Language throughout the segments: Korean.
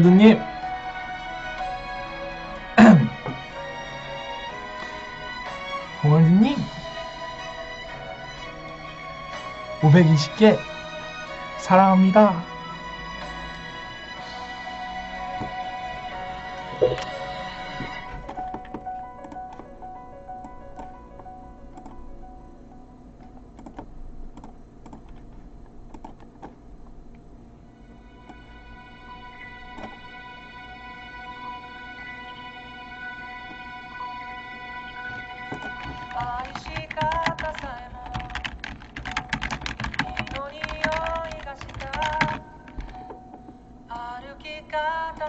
동월드님 동월드님 520개 사랑합니다.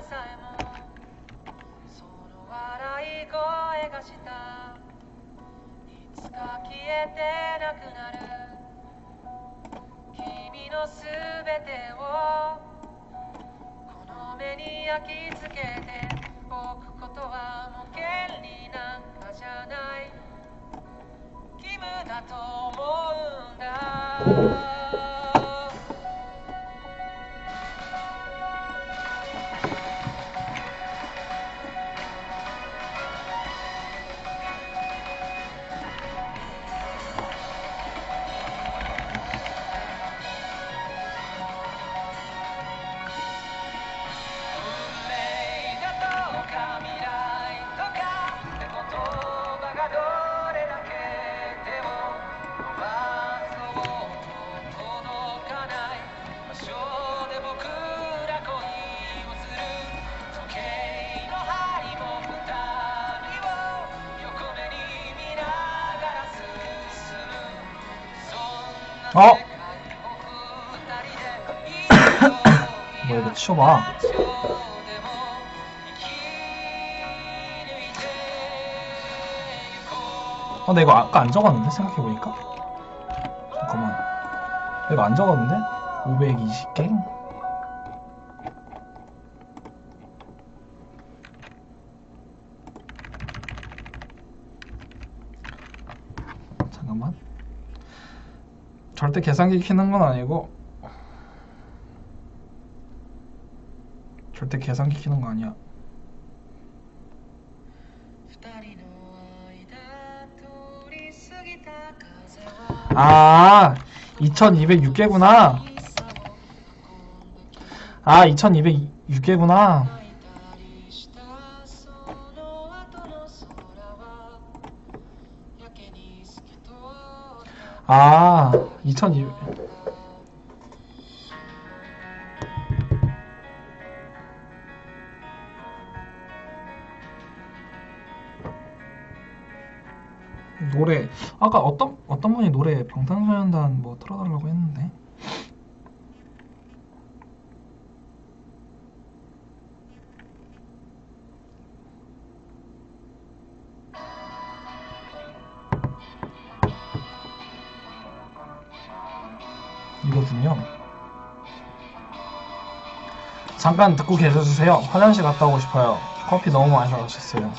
さえもその笑い声がした。いつか消えてなくなる。君のすべてをこの目に焼き付けて。おくことはもう権利なんかじゃない。義務だと思うんだ。 어? 뭐 이거 치워봐. 어, 나 이거 아까 안 적었는데? 생각해보니까? 잠깐만. 이거 안 적었는데? 520개? 잠깐만. 절대 계산기 키는 건 아니고 절대 계산기 키는 거 아니야. 아, 2206개구나. 아, 2206개구나. 아, 2200. 노래 아까 어떤 어떤 분이 노래 방탄소년단 뭐 틀어달라고 했는데 잠깐 듣고 계셔주세요. 화장실 갔다 오고 싶어요. 커피 너무 마셔셨어요.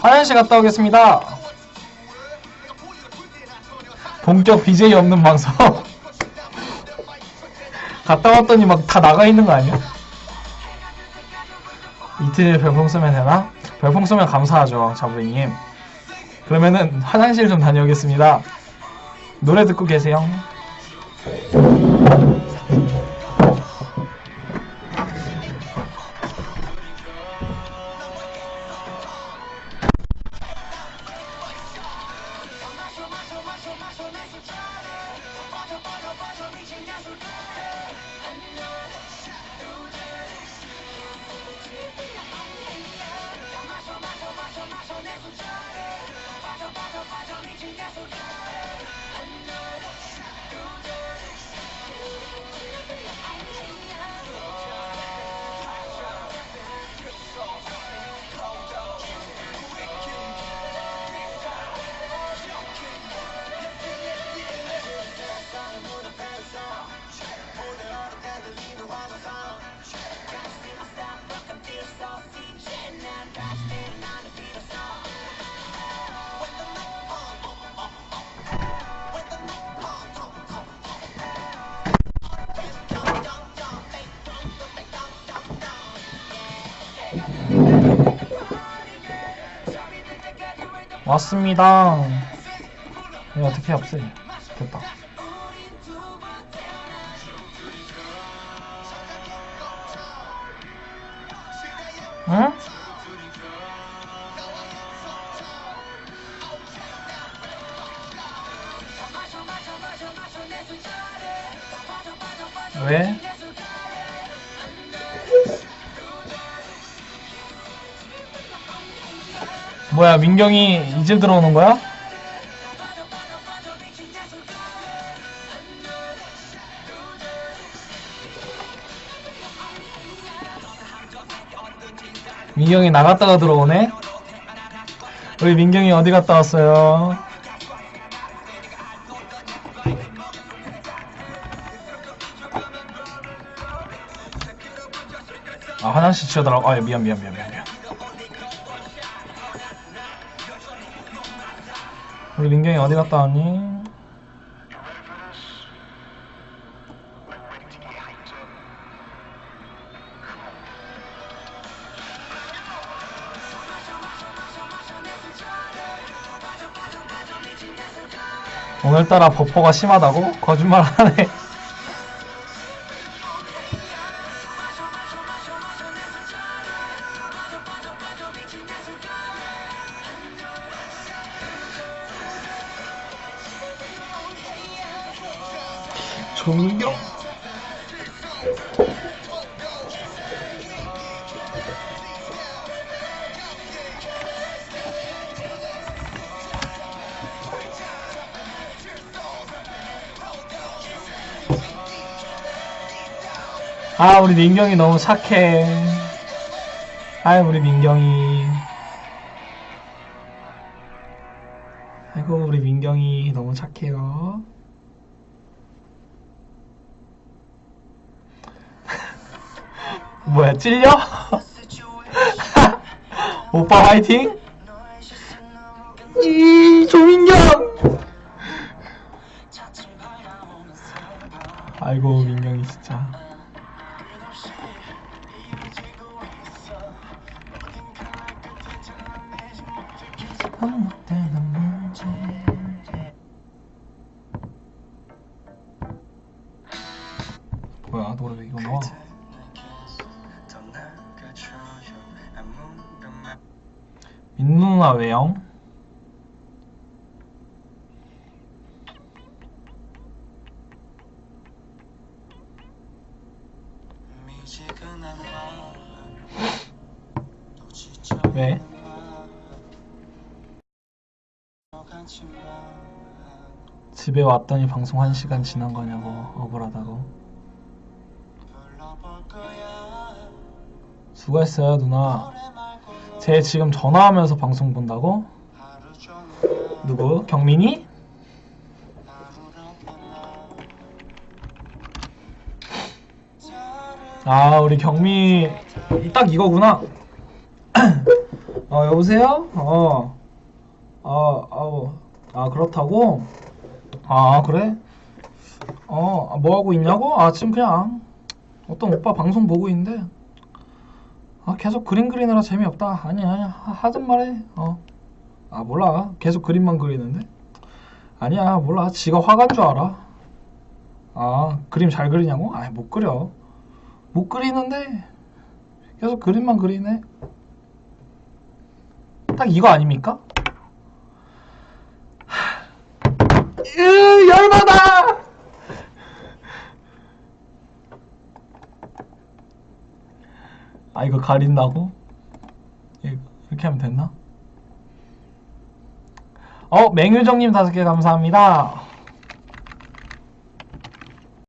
화장실 갔다 오겠습니다. 본격 BJ 없는 방송. 갔다 왔더니 막 다 나가 있는 거 아니야? 이틀 별풍 쏘면 되나? 별풍 쏘면 감사하죠, 자부님. 그러면은 화장실 좀 다녀오겠습니다. 노래 듣고 계세요. Faccio, faccio, faccio, mi ci riesco già 왔습니다. 이거 어떻게 없애? 됐다. 응? 왜? 뭐야 민경이 이제 들어오는 거야? 민경이 나갔다가 들어오네? 우리 민경이 어디 갔다 왔어요? 아 화장실 치우더라고 아 미안 미안 미안 미안 미안 우리 민경이 어디 갔다 왔니? 오늘따라 버퍼가 심하다고? 거짓말 하네 조민경 아 우리 민경이 너무 착해. 아이 우리 민경이. 아이고 우리 민경이 너무 착해요 뭐야 찔려? 오빠 화이팅? 이 조민경 아이고 민경이 진짜 뭐야 노래 왜 이거 나와 왜요? 왜? 집에 왔더니 방송 1시간 지난 거냐고 억울하다고 수고했어요 누나 쟤 지금 전화하면서 방송 본다고? 누구? 경민이? 아 우리 경미 딱 이거구나 어 여보세요? 어 어, 어, 아 그렇다고? 아 그래? 어, 아, 뭐 하고 있냐고? 아 지금 그냥 어떤 오빠 방송 보고 있는데 아 계속 그림 그리느라 재미없다. 아니야 하- 하든 말해. 어 아 몰라. 계속 그림만 그리는데? 아니야 몰라. 지가 화간 줄 알아. 아 그림 잘 그리냐고? 아이 못 그려. 못 그리는데 계속 그림만 그리네. 딱 이거 아닙니까? 으, 열받아! 아, 이거 가린다고? 이거 이렇게 하면 됐나? 어, 맹유정님 다섯 개 감사합니다.